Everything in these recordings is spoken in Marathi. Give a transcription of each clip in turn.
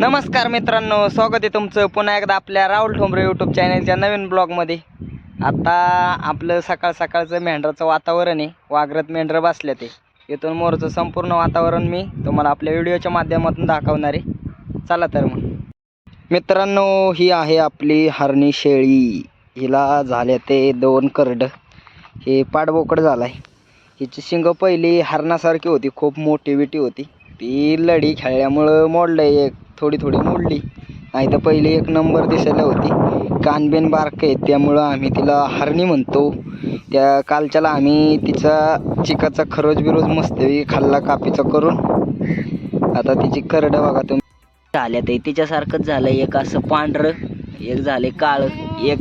नमस्कार मित्रांनो स्वागत आहे तुमचं पुन्हा एकदा आपल्या राहुल ठोंबरे यूट्यूब चॅनलच्या नवीन ब्लॉगमध्ये आता आपलं सकाळ सकाळचं मेंढराचं वातावरण आहे. वाघरत मेंढरं बसल्या ते. इथून मोरचं संपूर्ण वातावरण मी तुम्हाला आपल्या व्हिडिओच्या माध्यमातून दाखवणार आहे. चला तर मग. मित्रांनो ही आहे आपली हरणी शेळी. हिला झाले ते दोन करड. हे पाडबोकड झालं आहे हिची शिंग पहिली हरणासारखी होती खूप मोठी विटी होती. ती लढी खेळल्यामुळं मोडलं एक. थोडी थोडी मोडली. नाही तर पहिले एक नंबर दिसायला होती. कानबेन बारक आहे त्यामुळं आम्ही तिला हरणी म्हणतो. त्या कालच्याला आम्ही तिचा चिकाचा खरोज बिरोज मस्त खाल्ला कापीचा करून. आता तिची करडं बघा तुम्ही. झाल्या ते तिच्यासारखंच झालं. एक असं पांढरं एक झाले काळं एक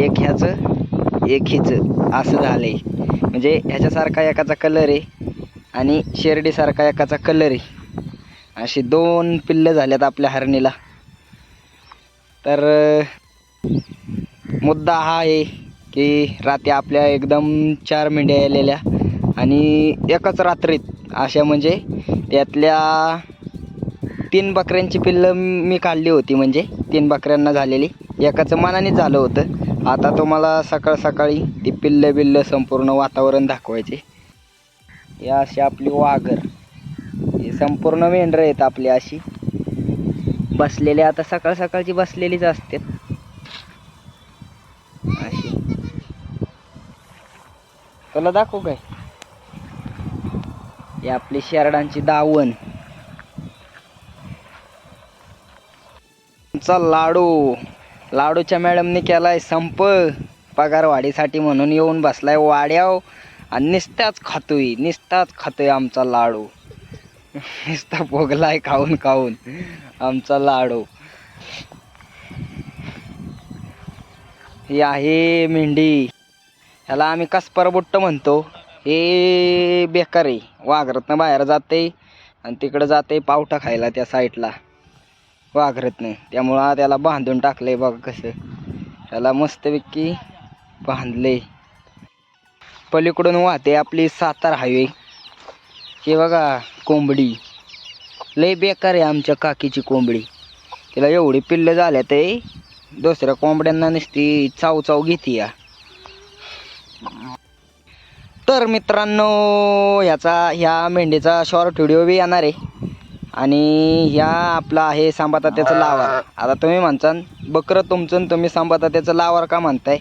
एक ह्याचं एक हिचं. असं झालंय. म्हणजे ह्याच्यासारखा एकाचा कलर आहे आणि शेरडीसारखा एकाचा कलर आहे. अशी दोन पिल्लं झाल्यात आपल्या हरणीला. तर मुद्दा हा आहे की रात्री आपल्या एकदम चार मेंढ्या आलेल्या आणि एकाच रात्रीत अशा म्हणजे त्यातल्या तीन बकऱ्यांची पिल्लं मी काढली होती म्हणजे तीन बकऱ्यांना झालेली. एकाचं मनाने झालं होतं. आता तुम्हाला सकाळ सकाळी ती पिल्लं बिल्लं संपूर्ण वातावरण दाखवायचे. या अशी आपली वाघर. संपूर्ण मेंढरं आहेत आपली अशी. बसलेली आता सकाळ सकाळची बसलेलीच असते. अशी. तुला दाखवू काय? हे आपली शेरडांची दावण. चा लाडू. लाडूच्या मॅडमने केलाय संप. पगारवाढीसाठी म्हणून येऊन बसलाय वाड्याव. आणि निस्ताच खातोय निस्ताच खातोय आमचा लाडू. नुसता भोगलाय खाऊन खाऊन. आमचा लाडू. ही आहे मेंढी. ह्याला आम्ही कसपर बुट्ट म्हणतो. हे बेकार आहे. वाघरतनं बाहेर जाते आणि तिकडं जाते पावटा खायला त्या साईडला. वाघरतनं. त्यामुळं त्याला बांधून टाकलंय बघा कसं. त्याला मस्तपैकी बांधले पलीकडून वाहते आपली सातारा हायवे हे बघा. कोंबडी. लय बेकार आहे आमच्या काकीची कोंबडी. तिला एवढी पिल्लं झाल्या ते दुसऱ्या कोंबड्यांना नुसती चाव चाव घेते या. तर मित्रांनो ह्याचा ह्या मेंढीचा शॉर्ट व्हिडिओ बी येणार आहे. आणि ह्या आपला आहे सांबातात्याचं लावार. आता तुम्ही म्हणसान बकरं तुमचं आणि तुम्ही सांबातात्याचं लावार का म्हणताय?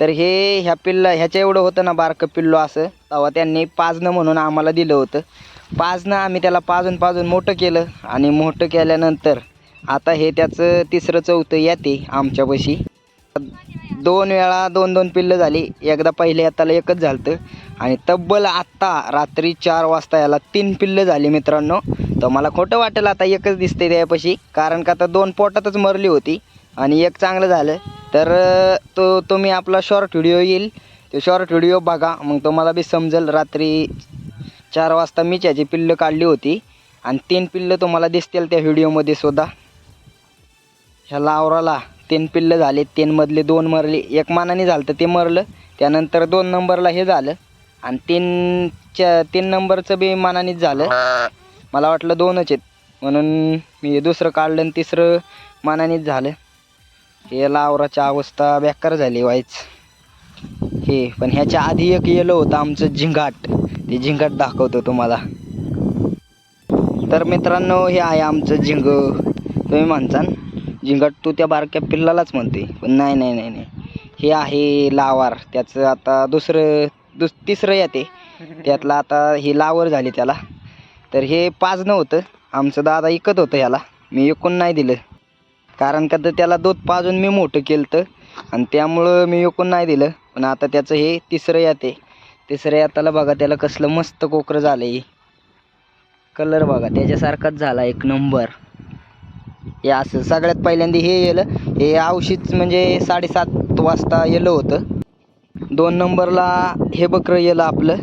तर हे ह्या पिल्ला ह्याच्या एवढं होतं ना बारकं पिल्लो असं. तेव्हा त्यांनी पाजणं म्हणून आम्हाला दिलं होतं. पाजणं आम्ही त्याला पाजून पाजून मोठं केलं आणि मोठं केल्यानंतर आता हे त्याचं तिसरं चौथं येते आमच्यापाशी दोन वेळा दोन दोन पिल्लं झाली. एकदा पहिले आत्ताला एकच झालं आणि तब्बल आत्ता रात्री चार वाजता याला तीन पिल्लं झाली मित्रांनो. तर मला खोटं वाटेल आता एकच दिसते त्यापाशी कारण का आता दोन पोटातच मरली होती. आणि एक चांगलं झालं. तर तो तुम्ही आपला शॉर्ट व्हिडिओ येईल. तो शॉर्ट व्हिडिओ बघा. मग तुम्हाला बी समजेल रात्री चार वाजता मीच याची पिल्लं काढली होती. आणि तीन पिल्लं तुम्हाला दिसतील त्या व्हिडिओमध्ये सुद्धा. ह्या लावराला तीन पिल्लं झाले. तीनमधले दोन मरले. एक मानाने झालं तर ते मरलं. त्यानंतर दोन नंबरला हे झालं. आणि तीनच्या तीन नंबरचं बी मानानेच झालं. मला वाटलं दोनच आहेत. म्हणून मी हे दुसरं काढलं आणि तिसरं मानानेच झालं. हे लावराची अवस्था बेकार झाली व्हायच हे पण ह्याच्या आधी एक येलो होतं आमचं झिंगाट. मी झिंगाट दाखवतो तुम्हाला. तर मित्रांनो हे आहे आमचं झिंग. तुम्ही म्हणसान झिंगाट तू त्या बारक्या पिल्लालाच म्हणते. पण नाही नाही नाही नाही. हे आहे लावार. त्याचं आता दुसरं दुस तिसरं येते. त्यातलं आता हे लावर झाली त्याला. तर हे पाजणं होतं. आमचं दादा इकत होतं ह्याला. मी इकून नाही दिलं. कारण का तर त्याला दूध पाजून मी मोठं केलं तर आणि त्यामुळं मी इकून नाही दिलं. पण आता त्याचं हे तिसरं येते. तिसऱ्या याताला बघा त्याला कसलं मस्त कोकरं झालं आहे कलर बघा त्याच्यासारखाच झाला एक नंबर हे असं सगळ्यात पहिल्यांदा हे येलं. हे औषध म्हणजे साडेसात वाजता येलं होतं. दोन नंबरला हे बकरं येलं आपलं.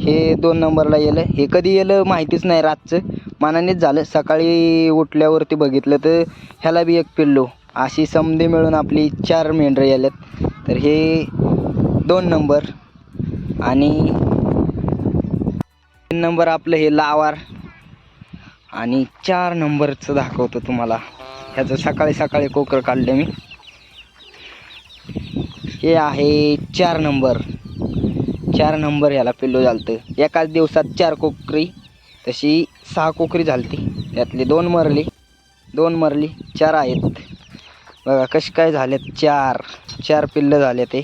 हे दोन नंबरला येलं. हे कधी येलं माहितीच नाही रातचं. मानानेच झालं. सकाळी उठल्यावरती बघितलं तर ह्याला बी एक पिल्लो. अशी समधी मिळून आपली चार मेंढरं येल्यात. तर हे दोन नंबर आणि तीन नंबर आपलं हे लावार. आणि चार नंबरचं दाखवतो तुम्हाला. ह्याचं सकाळी सकाळी कोकर काढले मी. हे आहे चार नंबर. चार नंबर ह्याला पिल्लो झालतं. एकाच दिवसात चार कोकरी तशी सहा कोकरी झालती. यातली दोन मरली दोन मरली चार आहेत. बघा कशी काय झालेत चार. चार पिल्लं झाले ते.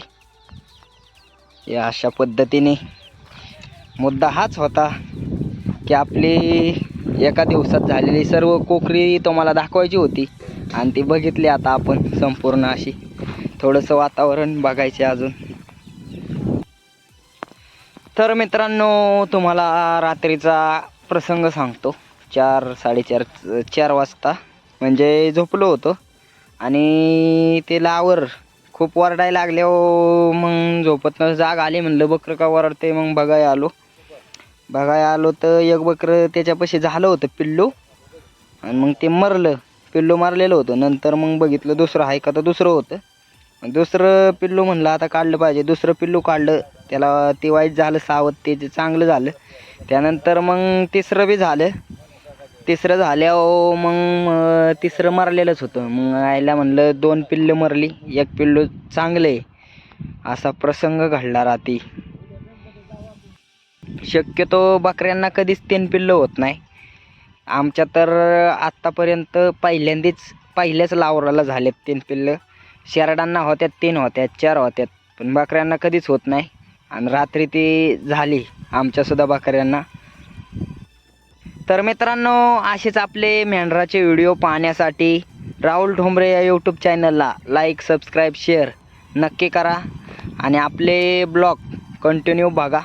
या अशा पद्धतीने. मुद्दा हाच होता की आपली एका दिवसात झालेली सर्व कोकरी तुम्हाला दाखवायची होती आणि ती बघितली आता आपण संपूर्ण अशी. थोडंसं वातावरण बघायचे अजून. तर मित्रांनो तुम्हाला रात्रीचा प्रसंग सांगतो. चार साडेचार चार वाजता. म्हणजे झोपलो होतो आणि ते लावर खूप वरडायला लागले हो मग झोपतनं जाग आली म्हणलं बकरं का वरडते मग बघायला आलो. बघायला आलो तर एक बकरं त्याच्यापाशी झालं होतं पिल्लू. आणि मग ते मरलं. पिल्लू मारलेलं होतं. नंतर मग बघितलं दुसरं आहे का तर दुसरं होतं. दुसरं पिल्लू म्हणलं आता काढलं पाहिजे. दुसरं पिल्लू काढलं. त्याला ते वाईट झालं सावध ते चांगलं झालं. त्यानंतर मग तिसरं बी झालं. तिसरं झाल्यावर मग तिसरं मारलेलंच होतं. मग आईला म्हणलं दोन पिल्लं मरली एक पिल्लू चांगलं आहे असा प्रसंग घडला राहती शक्यतो बकऱ्यांना कधीच तीन पिल्लं होत नाही. आमच्या तर आत्तापर्यंत पहिल्यांदाच पहिल्याच लावराला झालेत तीन पिल्लं. शेरडांना होत्यात तीन होत्यात चार होत्यात. पण बकऱ्यांना कधीच होत नाही. आणि रात्री ती झाली. आमच्यासुद्धा बकऱ्यांना. तर मित्रांनो असेच आपले मेंढराचे व्हिडिओ पाहण्यासाठी राहुल ठोंबरे या यूट्यूब चॅनलला लाईक सबस्क्राईब शेअर नक्की करा. आणि आपले ब्लॉग कंटिन्यू बघा.